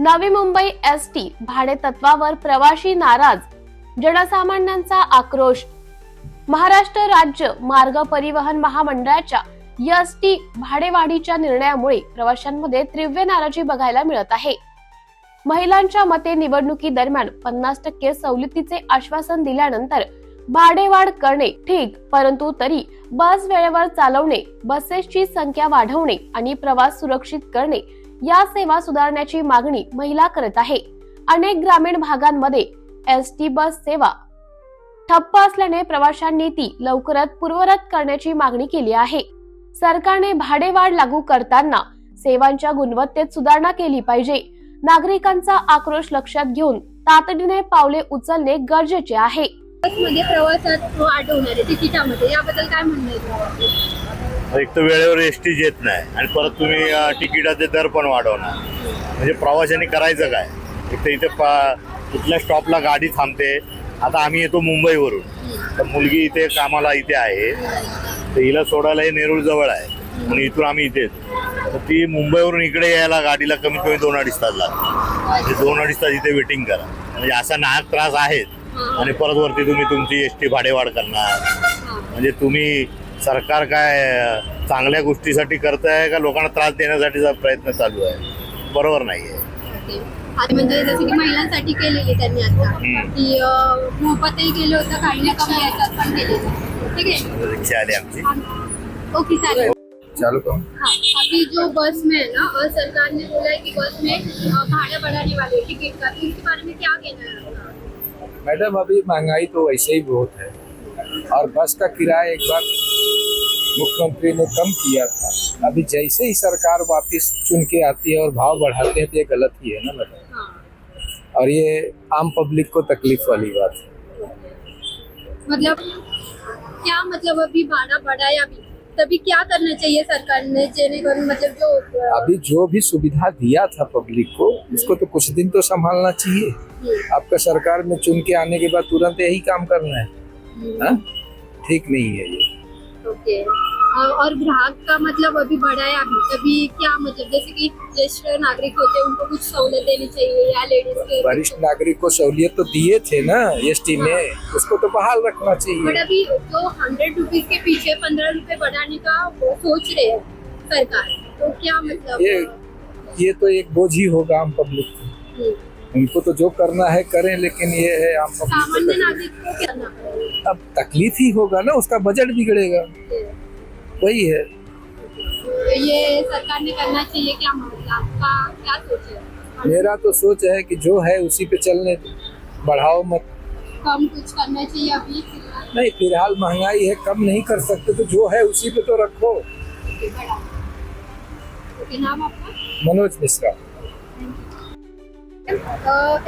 Navi Mumbai S T भाडे तत्वावर प्रवाशी नाराज जनसामान्यांचा आक्रोश. महाराष्ट्र राज्य मार्ग परिवहन महामंडळाच्या एस टी भाडेवाढीच्या निर्णयामुळे प्रवाशांमध्ये तीव्र नाराजी बघायला मिळत आहे. महिलांच्या मते निवडणुकी दरम्यान पन्नास टक्के सवलतीचे आश्वासन दिल्यानंतर भाडेवाढ करणे ठीक परंतु तरी बस वेळेवर चालवणे बसेसची संख्या वाढवणे आणि प्रवास सुरक्षित करणे या सेवा सुधारण्याची मागणी महिला करत आहे. अनेक ग्रामीण भागांमध्ये एस टी बस सेवा. ठप्प असल्याने प्रवाशांनी ती लवकरात पूर्वरत करण्याची मागणी केली आहे. सरकारने भाडेवाढ लागू करताना सेवांच्या गुणवत्तेत सुधारणा केली पाहिजे. नागरिकांचा आक्रोश लक्षात घेऊन तातडीने पावले उचलणे गरजेचे आहे. बसमध्ये प्रवासात वाढवणार तिकिटामध्ये याबद्दल काय म्हणणं आहे? एक तर वेळेवर एस टी येत नाही आणि परत तुम्ही तिकिटाचे दर पण वाढवणार. म्हणजे प्रवाशांनी करायचं काय? एक तर इथे पा कुठल्या स्टॉपला गाडी थांबते. आता आम्ही येतो मुंबईवरून. तर मुलगी इथे कामाला इथे आहे. तर हिला सोडायला हे नेरूळ जवळ आहे. म्हणून इथून आम्ही इथे येतो. तर ती मुंबईवरून इकडे यायला गाडीला कमीत कमी दोन अडीच तास लागतात. म्हणजे दोन अडीच तास इथे वेटिंग करा. म्हणजे असा नाहक त्रास आहेत. आणि परत वरती तुम्ही तुमची एस टी भाडेवाढ करणार. म्हणजे तुम्ही सरकार काय चांगल्या गोष्टीसाठी करताय का लोकांना त्रास देण्यासाठीचा प्रयत्न चालू आहे? बरोबर नाही आहे आता म्हणजे जसं की महिलांसाठी केलेली त्यांनी आता हम्म. की मोफतही केलं होतं काही ना कमी याच्यात पण केलेलं ठीक आहे? रिक्षा आली आमची. ओके चालेल. चालू करो. हाँ अभी जो बस में है ना और सरकार ने बोला है कि बस में भाड़ा बढ़ाने वाले टिकट का तो उसके बारे में क्या कहना है मैडम अभी महँगाई तो वैसे ही बहुत है। और बस का किराया एक बार मुख्यमंत्री ने कम किया था। अभी जैसे ही सरकार वापस चुन के आती है और भाव बढ़ाते हैं तो ये गलत ही है ना मैडम? हाँ। और ये आम पब्लिक को तकलीफ़ वाली बात है। मतलब क्या मतलब अभी भाड़ा बढ़ाया भी तभी क्या करना चाहिए सरकार ने जेनेकरून मतलब जो अभी जो भी सुविधा दिया था पब्लिक को उसको तो कुछ दिन तो संभालना चाहिए। हम्म, आपका सरकार में चुन के आने के बाद तुरंत यही काम करना है। हम्म, हाँ? ठीक नहीं है ये। ओके। और ग्राहक का मतलब अभी बढ़ाया भी तभी क्या मतलब? जैसे कि ज्येष्ठ नागरिक होते हैं उनको कुछ सहूलियत देनी चाहिए या लेडीज़ के वरिष्ठ नागरिक को सहूलियत तो दिए थे ना एस टी में। उसको तो बहाल रखना चाहिए। बट अभी जो हंड्रेड रुपीज़ के पीछे पंद्रह रुपए बढ़ाने का वो सोच रहे हैं सरकार। तो क्या मतलब? ये ये तो एक बोझ ही होगा आम पब्लिक को। हम्म, उनको तो जो करना है करें लेकिन ये है आम सामान्य पब्लिक नागरिक को अब तकलीफ़ ही होगा ना उसका बजट बिगड़ेगा। वही है। तो ये सरकार ने करना चाहिए क्या आपका क्या सोच है? मेरा तो सोच है कि जो है उसी पे चलने बढ़ाओ मत। कम कुछ करना चाहिए अभी नहीं फ़िलहाल महँगाई है कम नहीं कर सकते तो जो है उसी पे तो रखो। नाम आपका? मनोज मिश्रा।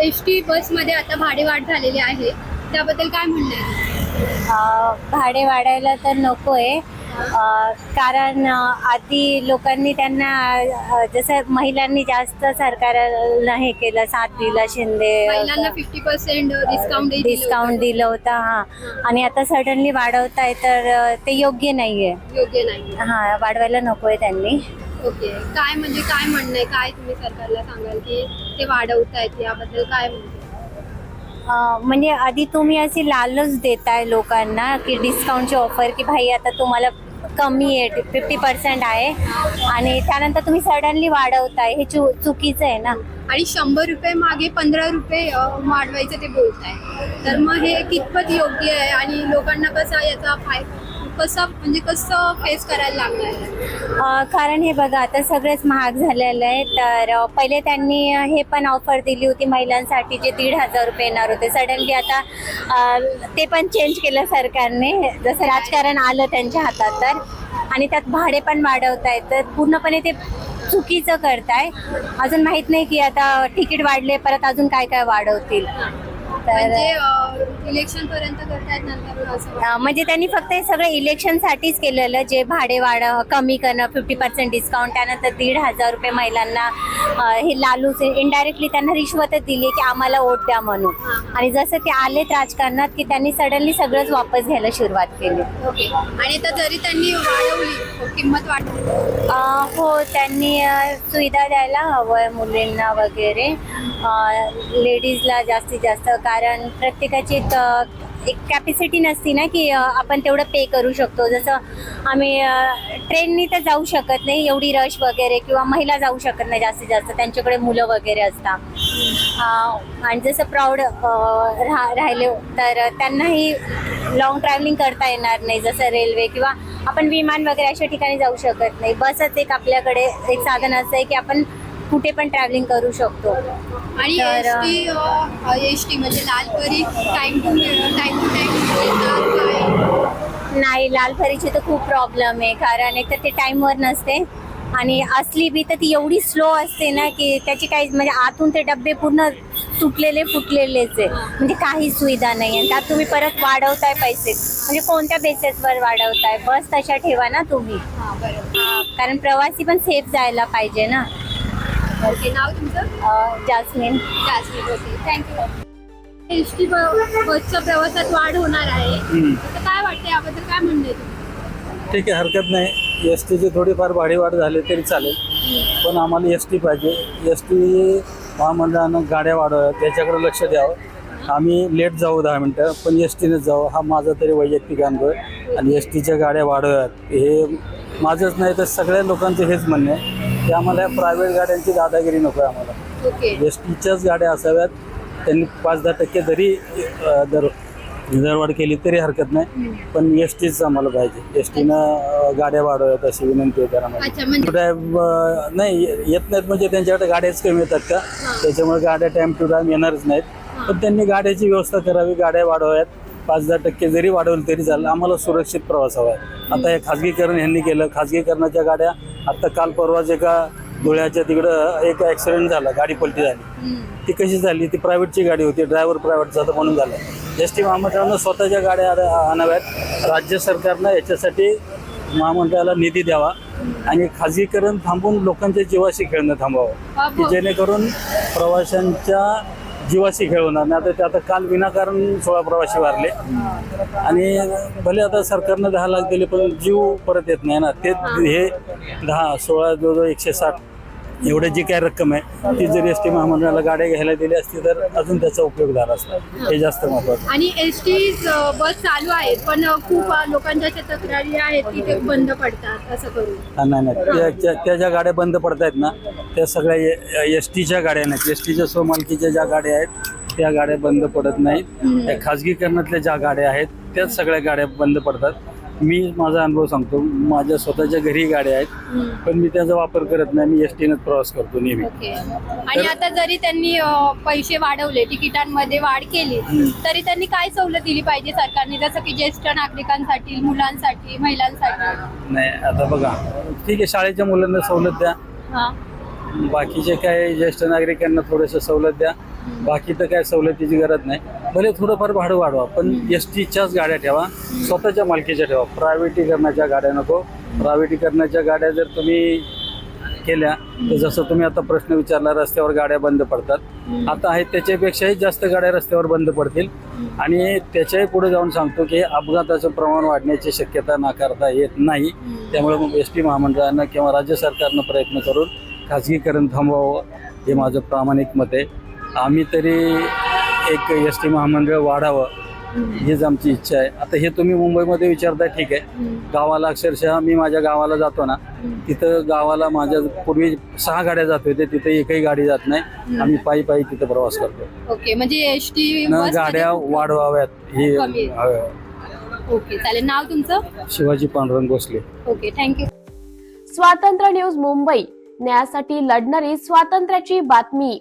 एस टी बसमध्ये आता भाडे वाढ झालेली आहे. त्याबद्दल काय म्हणणं आहे? भाडे वाढायला तर नको आहे कारण आधी लोकांनी त्यांना जसं महिलांनी जास्त सरकारला हे केलं साथ दिला शिंदे महिलांना फिफ्टी पर्सेंट डिस्काउंट डिस्काउंट दिलं होतं. हां. आणि आता सडनली वाढवताय तर ते योग्य नाही आहे योग्य नाही हां वाढवायला नको आहे त्यांनी. ओके. काय म्हणजे काय म्हणणं आहे? काय तुम्ही सरकारला सांगाल की ते वाढवतायत? याबद्दल काय म्हणते म्हणजे आधी तुम्ही अशी लालच देताय लोकांना की डिस्काउंटची ऑफर की भाई आता तुम्हाला कमी आहे फिफ्टी पर्सेंट आहे. आणि त्यानंतर तुम्ही सडनली वाढवताय. हे चु चुकीचं आहे ना? आणि शंभर रुपये मागे पंधरा रुपये वाढवायचं ते बोलताय. तर मग हे कितपत योग्य आहे? आणि लोकांना कसा याचा फायदा कसं म्हणजे कसं फेस करायला लागलं आहे कारण हे बघा आता सगळेच महाग झालेलं आहे तर पहिले त्यांनी हे पण ऑफर दिली होती महिलांसाठी जे दीड हजार रुपये येणार होते. सडनली आता ते पण चेंज केलं सरकारने जसं राजकारण आलं त्यांच्या हातात तर. आणि त्यात भाडे पण वाढवतायत तर पूर्णपणे ते चुकीचं करताय. अजून माहीत नाही की आता तिकीट वाढले परत अजून काय काय वाढवतील. इलेक्शन पर्यंत करतायत. अं, म्हणजे त्यांनी फक्त हे सगळं इलेक्शनसाठीच केलेलं जे भाडे वाढ कमी करणं फिफ्टी पर्सेंट डिस्काउंट त्यानंतर दीड हजार रुपये महिलांना हे लालूच इंडायरेक्टली त्यांना रिश्वतच दिली की आम्हाला वोट द्या म्हणून. आणि जसं ते आलेत राजकारणात की त्यांनी सडनली सगळंच वापस घ्यायला सुरुवात केली. ओके. आणि आता जरी त्यांनी वाढवली किंमत वाढवली हो त्यांनी सुविधा द्यायला हवंय मुलींना वगैरे. लेडीजला जास्तीत जास्त कारण प्रत्येकाची एक कॅपॅसिटी नसती ना की आपण तेवढं पे करू शकतो. जसं आम्ही ट्रेननी तर जाऊ शकत नाही एवढी रश वगैरे किंवा महिला जाऊ शकत नाही जास्तीत जास्त. त्यांच्याकडे मुलं वगैरे असतात. आणि जसं प्रौड राह राहिले तर त्यांनाही लॉंग ट्रॅव्हलिंग करता येणार नाही. जसं रेल्वे किंवा आपण विमान वगैरे अशा ठिकाणी जाऊ शकत नाही. बसच एक आपल्याकडे एक साधन असं आहे की आपण कुठे पण ट्रॅव्हलिंग करू शकतो. आणि तर, एस टी म्हणजे Lalpari time to time to time नाही लालपरीचे तर खूप प्रॉब्लेम आहे. कारण एक तर ते टाईमवर नसते. आणि असली बी तर ती एवढी स्लो असते ना की त्याची काही म्हणजे आतून ते डबे पूर्ण तुटलेले फुटलेलेच आहे. म्हणजे काहीच सुविधा नाही आहे. त्यात तुम्ही परत वाढवताय पैसे. म्हणजे कोणत्या बेसिसवर वाढवताय? बस तशा ठेवा ना तुम्ही. हां बरोबर. हा, कारण प्रवासी पण सेफ जायला पाहिजे ना. ओके नाव तुमचं? अं, Jasmine. Jasmine okay. Thank you S T बसच्या प्रवासात वाढ होणार आहे. तर काय वाटतं याबद्दल काय म्हणणं आहे तुमचं ठीक आहे हरकत नाही. एस टीची थोडीफार भाडीवाढ झाली तरी चालेल. पण आम्हाला एस टी पाहिजे. एस टी महामंडळानं गाड्या वाढवाव्या त्याच्याकडे लक्ष द्यावं. आम्ही लेट जाऊ दहा मिनटं पण एस टीनेच जाऊ हा माझा तरी वैयक्तिक अनुभव आहे. आणि एस टीच्या गाड्या वाढवाव्यात हे माझंच नाही तर सगळ्या लोकांचं हेच म्हणणं आहे. की आम्हाला प्रायव्हेट गाड्यांची दादागिरी नको आहे आम्हाला. ओके. एस टीच्याच गाड्या असाव्यात. त्यांनी पाच दहा टक्के जरी दर दरवाढ केली तरी हरकत नाही. पण एस टीच आम्हाला पाहिजे. एस टीनं गाड्या वाढवत अशी विनंती आहे. अच्छा म्हणजे नाही येत नाहीत म्हणजे त्यांच्याकडे गाड्याच कमी येतात का? त्याच्यामुळे गाड्या टाइम टू टाइम येणारच नाहीत. पण त्यांनी गाड्याची व्यवस्था करावी गाड्या वाढवाव्यात. पाच दहा टक्के जरी वाढवलं तरी चालेल. आम्हाला सुरक्षित प्रवास हवा आहे. आता हे खाजगीकरण ह्यांनी केलं. खाजगीकरणाच्या गाड्या आता काल परवाच एका धुळ्याच्या तिकडं एक ॲक्सिडेंट झाला गाडी पलटी झाली. ती कशी झाली? ती प्रायव्हेटची गाडी होती. ड्रायव्हर प्रायव्हेटचा होता म्हणून झालं. एस टी महामंडळानं स्वतःच्या गाड्या आण- आणाव्यात. राज्य सरकारनं याच्यासाठी महामंडळाला निधी द्यावा आणि खाजगीकरण थांबून लोकांच्या जीवाशी खेळणं थांबावं की जेणेकरून प्रवाशांच्या जीवाशी खेळ होणार नाही. आता ते आता काल विनाकारण सोळा प्रवासी वारले. आणि भले आता सरकारनं दहा लाख दिले पण जीव परत येत नाही ना. ते हे दहा सोळा जवळजवळ एकशे साठ एवढी जी काय रक्कम आहे ती जर एस टी महामंडळाला गाड्या घ्यायला दिली असती तर अजून त्याचा उपयोग झाला असता. हे जास्त महत्वाचं आणि एस टी बस चालू आहेत पण खूप लोकांच्या तक्रारी आहेत की ते बंद पडतात असं करून. नाही नाही. त्या- ज्या गाड्या बंद पडत आहेत ना त्या सगळ्या एस टीच्या गाड्या नाहीत. एस टीच्या स्वमालकीच्या ज्या गाड्या आहेत त्या गाड्या बंद पडत नाहीत. त्या खाजगीकरणातल्या ज्या गाड्या आहेत त्याच सगळ्या गाड्या बंद पडतात. मी माझा अनुभव सांगतो. माझ्या स्वतःच्या घरी गाड्या आहेत पण मी त्याचा वापर करत नाही. मी एस टीनंच प्रवास करतो नेहमी. ओके. आणि आता जरी त्यांनी अ, पैसे वाढवले तिकिटांमध्ये वाढ केली तरी त्यांनी काय सवलत दिली पाहिजे सरकारने? जसं की ज्येष्ठ नागरिकांसाठी मुलांसाठी महिलांसाठी? नाही आता बघा. ठीक आहे शाळेच्या मुलांना सवलत द्या. हा. बाकीचे काय ज्येष्ठ नागरिकांना थोडंसं सवलत द्या. बाकी तर काय सवलतीची गरज नाही. भले थोडंफार भाडं वाढवा पण एस टीच्याच गाड्या ठेवा स्वतःच्या मालकीच्या ठेवा. प्रायव्हेटीकरणाच्या गाड्या नको. प्रायव्हेटीकरणाच्या गाड्या जर तुम्ही केल्या तर जसं तुम्ही आता प्रश्न विचारला रस्त्यावर गाड्या बंद पडतात. आता आहेत त्याच्यापेक्षाही जास्त गाड्या रस्त्यावर बंद पडतील. आणि त्याच्याही पुढे जाऊन सांगतो की अपघाताचं प्रमाण वाढण्याची शक्यता नाकारता येत नाही. त्यामुळे मग एस टी महामंडळानं किंवा राज्य सरकारनं प्रयत्न करून खाजगीकरण थांबवावं हे माझं प्रामाणिक मत आहे. आम्ही तरी एक एस टी महामंडळ वाढावं हीच आमची इच्छा आहे. आता हे तुम्ही मुंबईमध्ये विचारताय ठीक आहे. गावाला अक्षरशः मी माझ्या गावाला जातो ना तिथं गावाला माझ्या पूर्वी सहा गाड्या जात होते तिथे एकही गाडी जात नाही. आम्ही पायी पायी तिथं प्रवास करतो. ओके म्हणजे एस टी न गाड्या वाढवाव्यात हे. ओके चालेल. नाव तुमचं? Shivaji Pandurang Bhosale. Okay thank you Swatantrya news Mumbai न्यायासाठी लढणारी स्वातंत्र्याची बातमी.